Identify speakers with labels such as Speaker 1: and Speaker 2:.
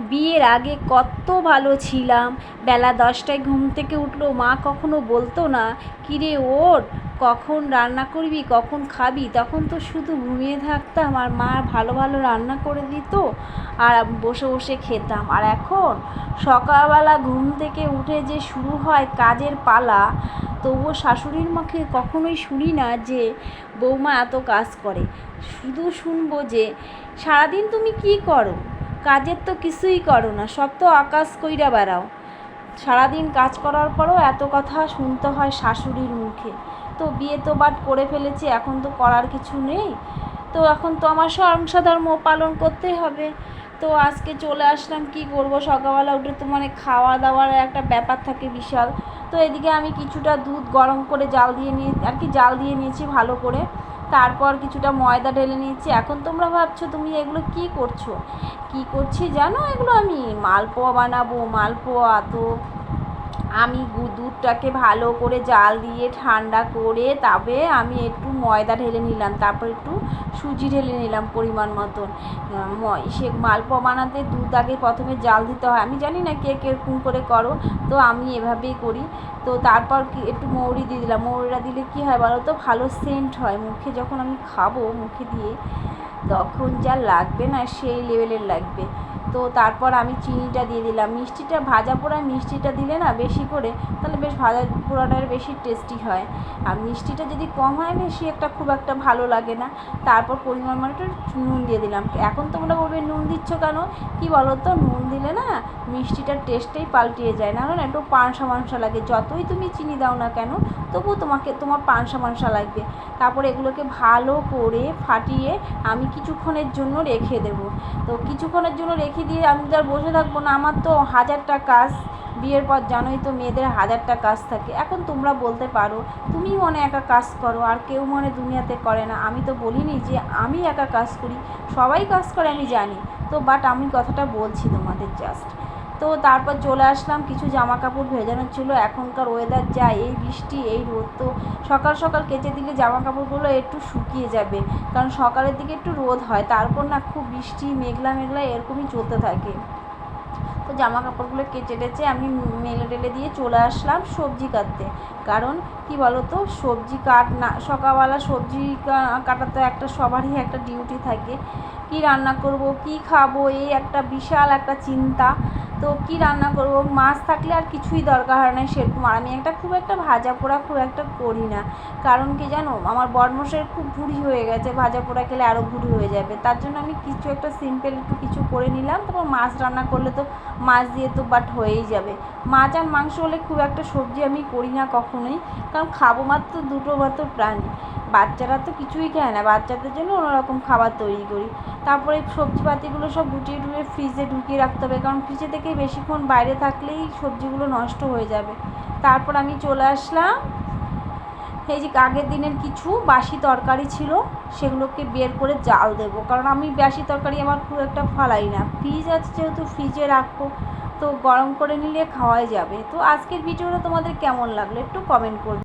Speaker 1: বিয়ের আগে কত ভালো ছিলাম। বেলা দশটায় ঘুম থেকে উঠল, মা কখনো বলতো না, কিরে ওঠ কখন রান্না করবি, কখন খাবি? তখন তো শুধু ঘুমিয়ে থাকতাম আর মা ভালো ভালো রান্না করে দিত আর বসে বসে খেতাম। আর এখন সকালবেলা ঘুম থেকে উঠে যে শুরু হয় কাজের পালা, তবুও শাশুড়ির মুখে কখনোই শুনি না যে বৌমা এত কাজ করে। শুধু শুনব যে, সারাদিন তুমি কি করো? কাজের তো কিছুই করো না, সব তো আকাশ কইরা বেড়াও। সারাদিন কাজ করার পরও এত কথা শুনতে হয় শাশুড়ির মুখে। তো বিয়ে তো বাট করে ফেলেছি, এখন তো করার কিছু নেই। তো এখন তো আমার সংসার ধর্ম পালন করতেই হবে। তো আজকে চলে আসলাম, কি করব? সকালবেলা উঠে তো মানে খাওয়া দাওয়ার একটা ব্যাপার থাকে বিশাল। তো এদিকে আমি কিছুটা দুধ গরম করে জাল দিয়ে নিয়ে, আর কি জাল দিয়ে নিয়েছি ভালো করে। তারপর কিছুটা ময়দা ঢেলে নিয়েছি। এখন তোমরা ভাবছ, তুমি এগুলো কি করছ? কি করছি জানো এগুলো আমি? মালপোয়া বানাবো, মালপোয়া তো আমি দুধটাকে ভালো করে জাল দিয়ে ঠান্ডা করে তবে আমি একটু ময়দা ঢেলে নিলাম, তারপর একটু সুজি ঢেলে নিলাম পরিমাণ মতন। সে মালপোয়া বানাতে দুধ আগে প্রথমে জাল দিতে হয়। আমি জানি না কে কেরকম করে করো, তো আমি এভাবেই করি। তো তারপর কি একটু মৌরি দিয়ে দিলাম। মৌরিটা দিলে কী হয় বলো তো, ভালো সেন্ট হয়। মুখে যখন আমি খাব, মুখে দিয়ে, তখন যা লাগবে না সেই লেভেলের লাগবে। তো তারপর আমি চিনিটা দিয়ে দিলাম। মিষ্টিটা, ভাজা পোড়ায় মিষ্টিটা দিলে না বেশি করে, তাহলে বেশ ভাজা পোড়াটার বেশি টেস্টি হয়। আর মিষ্টিটা যদি কম হয়, বেশি একটা খুব একটা ভালো লাগে না। তারপর পরিমাণ মতো নুন দিয়ে দিলাম। এখন তোমরা বলবে, নুন দিচ্ছ কেন? কি বলো তো নুন দিলে না মিষ্টিটার টেস্টেই পাল্টিয়ে যায়। না না একটু পানসা মাংসা লাগে। যতই তুমি চিনি দাও না কেন, তবুও তোমাকে, তোমার পানসা মাংসা লাগবে। তারপর এগুলোকে ভালো করে ফাটিয়ে আমি কিছুক্ষণের জন্য রেখে দেবো। তো কিছুক্ষণের জন্য রেখে দিয়ে আমি তো আর বসে থাকব না। আমার তো হাজারটা কাজ। বিয়ের পর জানোই তো মেয়েদের হাজারটা কাজ থাকে। এখন তোমরা বলতে পারো, তুমি মনে একা কাজ করো, আর কেউ মনে দুনিয়াতে করে না। আমি তো বলিনি যে আমি একা কাজ করি, সবাই কাজ করে আমি জানি। তো বাট আমি কথাটা বলছি তোমাদের জাস্ট তো তারপর চলে আসলাম, কিছু জামা কাপড় ভেজানোর ছিল, এখনকার ওয়েদার যা, এই বৃষ্টি, এই রোদ তো সকাল সকাল কেচে দিলে জামা কাপড়গুলো একটু শুকিয়ে যাবে, কারণ সকালের দিকে একটু রোদ হয়, তারপর না খুব বৃষ্টি, মেঘলা মেঘলা এরকমই চলতে থাকে। তো জামা কাপড়গুলো কেচে টেচে আমি মেলে টেলে দিয়ে চলে আসলাম সবজি কাটতে, কারণ কি বলো তো সবজি কাট না, সকালবেলা সবজি কা- কাটা তো একটা সবারই একটা ডিউটি থাকে, কি রান্না করব, কি খাব, এই একটা বিশাল একটা চিন্তা। তো কি রান্না করব? মাছ থাকলে আর কিছুই দরকার হয় না সেরকম। আর আমি একটা খুব একটা ভাজা পোড়া খুব একটা করি না। কারণ কি জানো? আমার বরমশের খুব ভুঁড়ি হয়ে গেছে। ভাজা পোড়া খেলে আরও ভুঁড়ি হয়ে যাবে। তার জন্য আমি কিছু একটা সিম্পল একটু কিছু করে নিলাম। তারপর মাছ রান্না করলে তো মাছ দিয়ে তো বাট হয়েই যাবে। মাছ আর মাংস হলে খুব একটা সবজি আমি করি না কখনোই। কারণ খাব মাত্র দুটো মাত্র প্রাণী। বাচ্চারা তো কিছুই খায় না। বাচ্চাদের জন্য অন্যরকম খাবার তৈরি করি। তারপরে সবজিপাতিগুলো সব গুটিয়ে টুটিয়ে ফ্রিজে ঢুকিয়ে রাখতে হবে। কারণ ফ্রিজে থেকে বেশিক্ষণ বাইরে থাকলেই সবজিগুলো নষ্ট হয়ে যাবে। তারপর আমি চলে আসলাম। এই যে আগের দিনের কিছু বাসি তরকারি ছিল, সেগুলোকে বের করে জাল দেবো। কারণ আমি বাসি তরকারি আমার খুব একটা ফালাই না। ফ্রিজ আছে যেহেতু ফ্রিজে রাখব, তো গরম করে নিলে খাওয়াই যাবে। তো আজকের ভিডিওটা তোমাদের কেমন লাগল একটু কমেন্ট করবে।